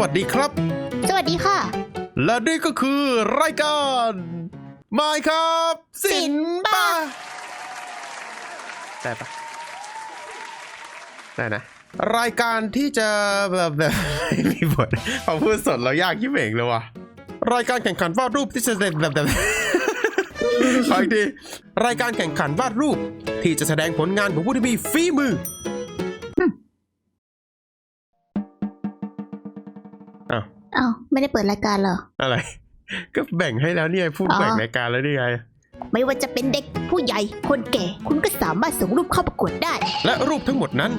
วัสดีครับ สวัสดีค่ะ และนี่ก็คือรายการไม่ครับ สินป่ะได้ปะได้นะ รายการที่จะแบบแบบมีบทพอพูดสดแล้วยากยิ่งเองเลยว่ะรายการแข่งขันวาดรูปที่จะแสดงแบบแบบขออีกทีรายการแข่งขันวาดรูปที่จะแสดงผลงานของผู้ที่มีฝีมือ อ้าวอ้าวไม่ได้เปิดรายการเหรอ อะไร ก็แบ่งให้แล้วเนี่ยพูดอ๋อแบ่งรายการแล้วนี่ไง ไม่ว่าจะเป็นเด็กผู้ใหญ่คนแก่ คุณก็สามารถส่งรูปเข้าประกวดได้ และรูปทั้งหมดนั้น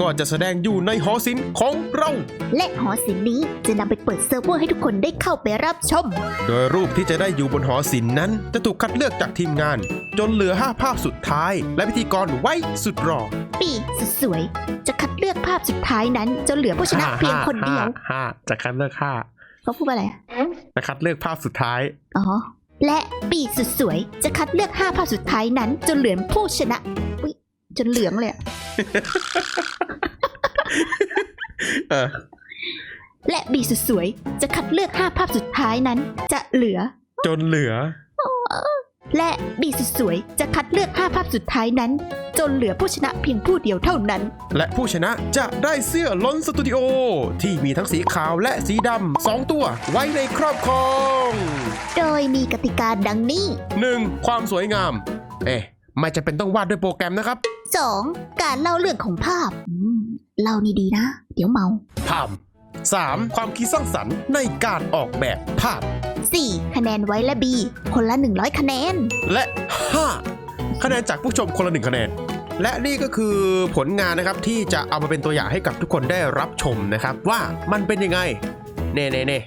ก็จะแสดงอยู่ในหอศิลป์ของเรา และหอศิลป์นี้จะนำไปเปิดเซิร์ฟเวอร์ให้ทุกคนได้เข้าไปรับชม โดยรูปที่จะได้อยู่บนหอศิลป์นั้น จะถูกคัดเลือกจากทีมงาน จนเหลือ 5 ภาพสุดท้าย และพิธีกรไว้สุดรอปีสุดสวย จะคัดเลือกภาพสุดท้ายนั้นจนเหลือผู้ชนะเพียงคนเดียวห้าห้าจะคัดเลือกห้าเขาพูดว่าอะไรจะคัดเลือกภาพสุดท้ายอ๋อและปีสุดสวยจะคัดเลือก5ภาพสุดท้ายนั้น จนเหลือผู้ชนะอุ๊ยจนเหลืองเลยอะ เออ และบีสุดสวยจะคัดเลือก5ภาพสุดท้ายนั้น จะเหลือ จนเหลือ และบีสุดสวยจะคัดเลือก5ภาพสุดท้ายนั้น จนเหลือผู้ชนะเพียงผู้เดียวเท่านั้น และผู้ชนะจะได้เสื้อล้นสตูดิโอ ที่มีทั้งสีขาวและสีดำสองตัวไว้ในครอบครอง โดยมีกติกาดังนี้ 1. ความสวยงาม เอ๊ะไม่จะเป็นต้องวาดด้วยโปรแกรมนะครับ 2. การเล่าเรื่องของภาพอืม เล่านี่ดีนะ เดี๋ยวเมาภาพ 3. ความคิดสร้างสรรค์ในการออกแบบภาพ 4. คะแนนไว้และบี คนละ 100 คะแนน และ 5. คะแนนจากผู้ชมคนละหนึ่งคะแนน และนี่ก็คือผลงานนะครับที่จะเอามาเป็นตัวอย่างให้กับทุกคนได้รับชมนะครับ ว่ามันเป็นยังไง เน่เน่เน่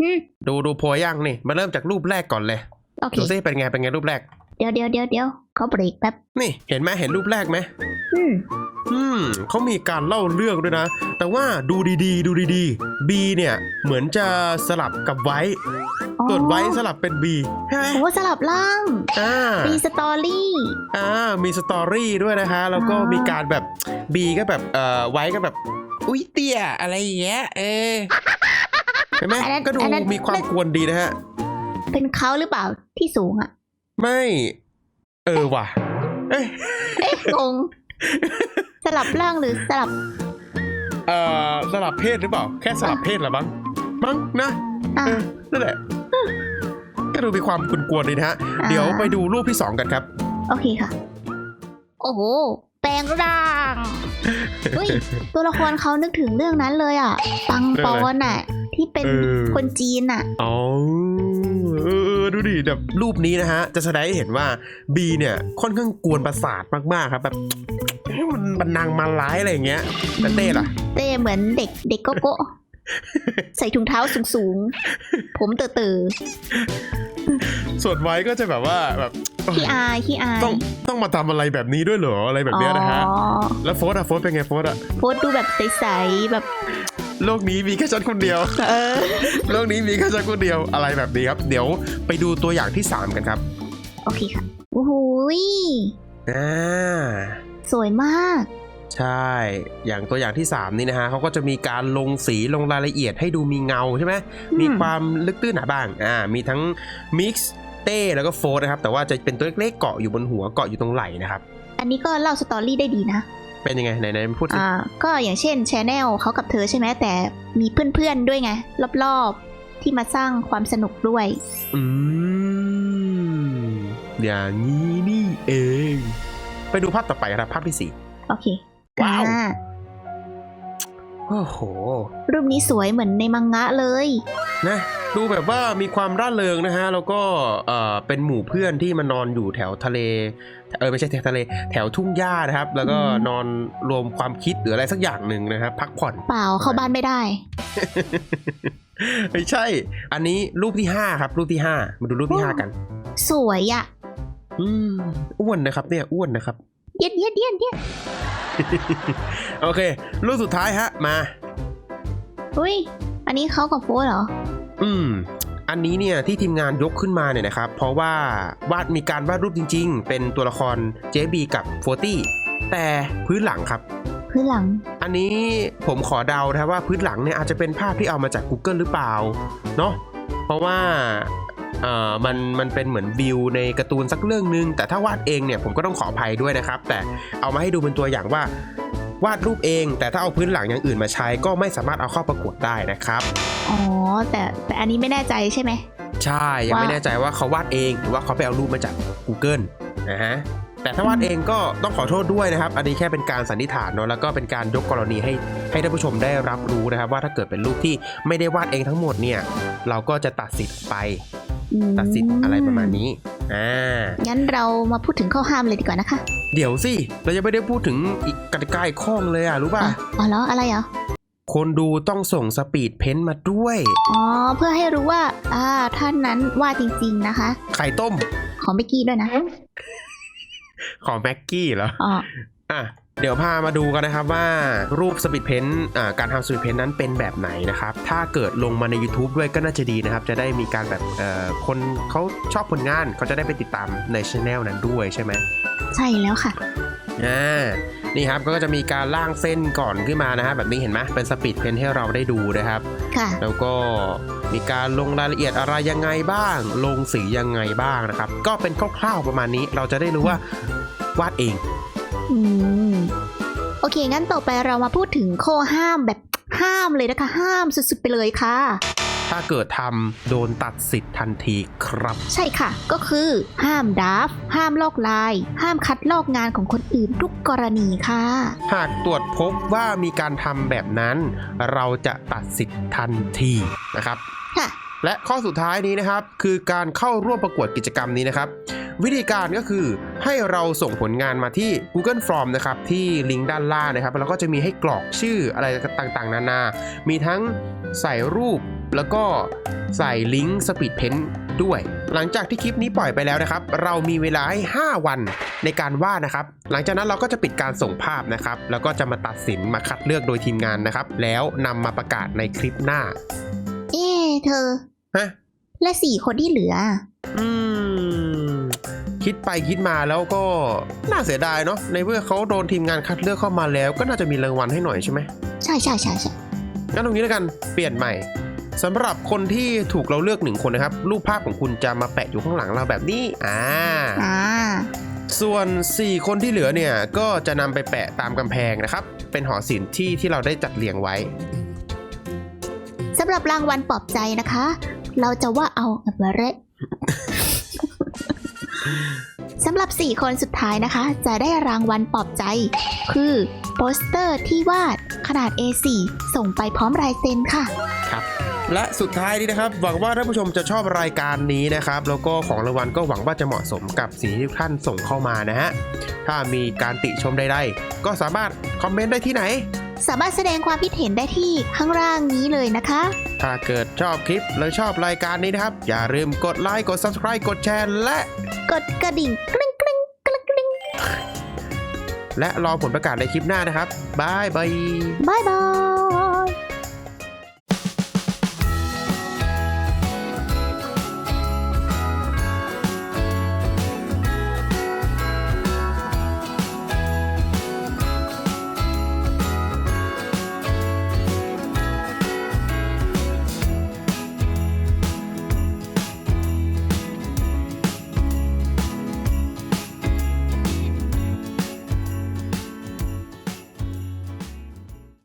อืมดูดูโพยยังนี่มาเริ่มจากรูปแรกก่อนเลย โอเค ดูซิเป็นไงเป็นไงรูปแรก เดี๋ยวเดี๋ยวเดี๋ยวเดี๋ยว เขาเบรกแป๊บ นี่เห็นไหมเห็นรูปแรกไหมอืมอืมเขามีการเล่าเรื่องด้วยนะ แต่ว่าดูดีๆ ดูดีๆ B เนี่ยเหมือนจะสลับกับไว้อ๋อส่วนไว้สลับเป็น B ใช่ไหมโอ้สลับล่างอ่า มีสตอรี่ อ่ามีสตอรี่ด้วยนะคะ แล้วก็อ๋อ มีการแบบ B ก็แบบเอ่อไว้ก็แบบ อุ้ยเตี้ยอะไรอย่างเงี้ยเออเห็นไหมอันนั้นก็ดูอันนั้น มีความกวนดีนะฮะ เป็นเขาหรือเปล่าที่สูงอะ ไม่เออว่ะเอ้ยเอ๊ะงง สลับล่างหรือสลับ เอ่อสลับเพศหรือเปล่า แค่สลับเพศเหรอบ้างมั้งนะอะเออนั่นแหละก็ดูมีความกวนๆดีนะฮะอ่าเดี๋ยวไปดูรูปที่สองกันครับ โอเคค่ะ โอ้โห แปลงร่างเฮ้ยตัวละครเขานึกถึงเรื่องนั้นเลยอะ ปังปอนอะ ที่เป็นเออคนจีนอะ อ๋อเออเออ ดูดิแบบรูปนี้นะฮะ จะแสดงให้เห็นว่าบีเนี่ยค่อนข้างกวนประสาทมากๆครับแบบเอ๊ะมันมันนางมาร้ายอะไรอย่างเงี้ยแต่เต้ล่ะ เต้เหมือนเด็กเด็กโกโก้ใส่ถุงเท้าสูงๆ ผมเต๋อส่วนไว้ก็จะแบบว่าแบบๆขี้อายขี้อายต้องต้องมาทำอะไรแบบนี้ด้วยเหรออะไรแบบเนี้ยนะฮะอ๋อแล้วโฟร์อะโฟร์เป็นไงโฟร์อะโพสต์ดูแบบใสๆแบบ โลกนี้มีแค่ฉันคนเดียวเออโลกนี้มีแค่ฉันคนเดียวอะไรแบบนี้ครับ เดี๋ยวไปดูตัวอย่างที่ 3 กันครับ โอเคค่ะโอ้โหยอ่าสวยมาก ใช่ อย่างตัวอย่างที่ 3 นี่นะฮะเขาก็จะมีการลงสีลงรายละเอียดให้ดูมีเงาใช่ไหมอืมมีความลึกตื้นหนาบ้างอ่ามีทั้งมิกซ์เต้แล้วก็โฟร์นะครับ แต่ว่าจะเป็นตัวเล็กๆเกาะอยู่บนหัวเกาะอยู่ตรงไหล่นะครับ อันนี้ก็เล่าสตอรี่ได้ดีนะ เป็นยังไงไหนๆพูดสิอ่าก็อย่างเช่นชแนลเขากับเธอใช่ไหมแต่มีเพื่อนๆด้วยไง รอบๆ ที่มาสร้างความสนุกด้วย อืม อย่างนี้นี่เอง ไปดูภาพต่อไปครับภาพที่สี่โอเคว้าวอ่ โอ้โห รูปนี้สวยเหมือนในมังงะเลย นะ ดูแบบว่ามีความร่าเริงนะฮะ แล้วก็เอ่อเป็นหมู่เพื่อนที่มานอนอยู่แถวทะเล เออไม่ใช่แถวทะเล แถวทุ่งหญ้านะครับ แล้วก็อืมนอนรวมความคิดหรืออะไรสักอย่างหนึ่งนะครับพักผ่อน เปล่าเข้าบ้านไม่ได้ ไม่ใช่ อันนี้รูปที่ห้าครับรูปที่ห้ามาดูรูปที่ห้ากัน สวยอะอืมอ้วนนะครับเนี่ยอ้วนนะครับ เย็ดเย็ดเย็ดเย็ดโอเค รูปสุดท้ายฮะ มา อุ้ย อันนี้เขากับโฟสเหรอ อืม อันนี้เนี่ยที่ทีมงานยกขึ้นมาเนี่ยนะครับ เพราะว่าวาดมีการวาดรูปจริง ๆ เป็นตัวละครเจบีกับโฟตี้แต่พื้นหลังครับ พื้นหลัง อันนี้ผมขอเดานะครับว่าพื้นหลังเนี่ยอาจจะเป็นภาพที่เอามาจาก Google หรือเปล่า เนาะเพราะว่า เอ่อมันมันเป็นเหมือนวิวในการ์ตูนสักเรื่องหนึง แต่ถ้าวาดเองเนี่ยผมก็ต้องขออภัยด้วยนะครับ แต่เอามาให้ดูเป็นตัวอย่างว่าวาดรูปเอง แต่ถ้าเอาพื้นหลังอย่างอื่นมาใช้ ก็ไม่สามารถเอาเข้าประกวดได้นะครับอ๋อแต่แต่อันนี้ไม่แน่ใจใช่ไหมใช่ยังไม่ว่าแน่ใจว่าเขาวาดเองหรือว่าเขาไปเอารูปมาจาก Google นะฮะแต่ถ้าวาดเองก็ต้องขอโทษด้วยนะครับ อันนี้แค่เป็นการสันนิษฐานเนาะแล้วก็เป็นการยกกรณีให้ให้ท่านผู้ชมได้รับรู้นะครับ ว่าถ้าเกิดเป็นรูปที่ไม่ได้วาดเองทั้งหมดเนี่ย เราก็จะตัดสิทธิ์ไปอืม ตัดสิทธิ์อะไรประมาณนี้อ่างั้นเรามาพูดถึงข้อห้ามเลยดีกว่านะคะ เดี๋ยวสิ เรายังไม่ได้พูดถึงอีกกติกาอีกข้อเลยอะรู้ป่ะอ๋ออ๋อแล้วอะไรเหรอคนดูต้องส่งสปีดเพ้นท์มาด้วย อ๋อ เพื่อให้รู้ว่า อ่า ท่านนั้นว่าจริง ๆ นะคะ ไข่ต้ม ของเบกกี้ด้วยนะ ของแม็กกี้เหรอ อ๋อ อะ เดี๋ยวพามาดูกันนะครับว่ารูปสปีดเพนท์อ่าการทำสปีดเพนท์นั้นเป็นแบบไหนนะครับ ถ้าเกิดลงมาใน YouTube ด้วยก็น่าจะดีนะครับ จะได้มีการแบบเอ่อคนเขาชอบผลงานเขาจะได้ไปติดตามในช anel นั้นด้วยใช่ไหมใช่แล้วค่ะอ่านี่ครับก็จะมีการล่างเส้นก่อนขึ้นมานะฮะแบบนี้เห็นไหมเป็นสปีดเพนท์ให้เราได้ดูนะครับค่ะแล้วก็มีการลงรายละเอียดอะไรยังไงบ้าง ลงสียังไงบ้างนะครับ ก็เป็นคร่าวๆประมาณนี้เราจะได้รู้ว่าวาดเอง อืม โอเค งั้นต่อไปเรามาพูดถึงข้อห้ามแบบห้ามเลยนะคะ ห้ามสุดๆไปเลยค่ะ ถ้าเกิดทำโดนตัดสิทธิ์ทันทีครับ ใช่ค่ะ ก็คือ ห้ามดราฟต์ห้ามลอกลาย ห้ามคัดลอกงานของคนอื่นทุกกรณีค่ะ หากตรวจพบว่ามีการทำแบบนั้น เราจะตัดสิทธิ์ทันทีนะครับ ค่ะ และข้อสุดท้ายนี้นะครับ คือการเข้าร่วมประกวดกิจกรรมนี้นะครับ วิธีการก็คือให้เราส่งผลงานมาที่ Google Form นะครับ ที่ลิงก์ด้านล่างนะครับ แล้วก็จะมีให้กรอกชื่ออะไรต่างๆ นานา มีทั้งใส่รูปแล้วก็ใส่ลิงก์สปีดเพนด้วย หลังจากที่คลิปนี้ปล่อยไปแล้วนะครับ เรามีเวลาให้ 5 วันในการวาดนะครับ หลังจากนั้นเราก็จะปิดการส่งภาพนะครับ แล้วก็จะมาตัดสินมาคัดเลือกโดยทีมงานนะครับ แล้วนำมาประกาศในคลิปหน้า เอ๊ะเธอ ฮะ และสี่คนที่เหลือ อืม คิดไปคิดมาแล้วก็น่าเสียดายเนาะในเมื่อเขาโดนทีมงานคัดเลือกเข้ามาแล้ว ก็น่าจะมีรางวัลให้หน่อยใช่ไหมใช่ใช่ใช่ใช่งั้นตรงนี้แล้วกันเปลี่ยนใหม่สำหรับคนที่ถูกเราเลือกหนึ่งคนนะครับ รูปภาพของคุณจะมาแปะอยู่ข้างหลังเราแบบนี้อ่าอ่าส่วน 4 คนที่เหลือเนี่ยก็จะนำไปแปะตามกำแพงนะครับ เป็นหอศิลป์ที่ที่เราได้จัดเรียงไว้สำหรับรางวัลปลอบใจนะคะ เราจะว่าเอาอะไร สำหรับ 4 คนสุดท้ายนะคะ จะได้รางวัลปลอบใจ คือโปสเตอร์ที่วาดขนาด A4 ส่งไปพร้อมลายเซ็นค่ะ ครับ และสุดท้ายนี้นะครับ หวังว่าท่านผู้ชมจะชอบรายการนี้นะครับ แล้วก็ของรางวัลก็หวังว่าจะเหมาะสมกับสิ่งที่ทุกท่านส่งเข้ามานะฮะถ้ามีการติชมใดๆก็สามารถคอมเมนต์ได้ที่ไหน สามารถแสดงความคิดเห็นได้ที่ข้างล่างนี้เลยนะคะ ถ้าเกิดชอบคลิปหรือชอบรายการนี้นะครับ อย่าลืมกดไลค์กด subscribe กดแชร์และ กดกระดิ่งกริ๊งกริ๊งกริ๊งกริ๊งและรอผลประกาศในคลิปหน้านะครับบายบายบายบาย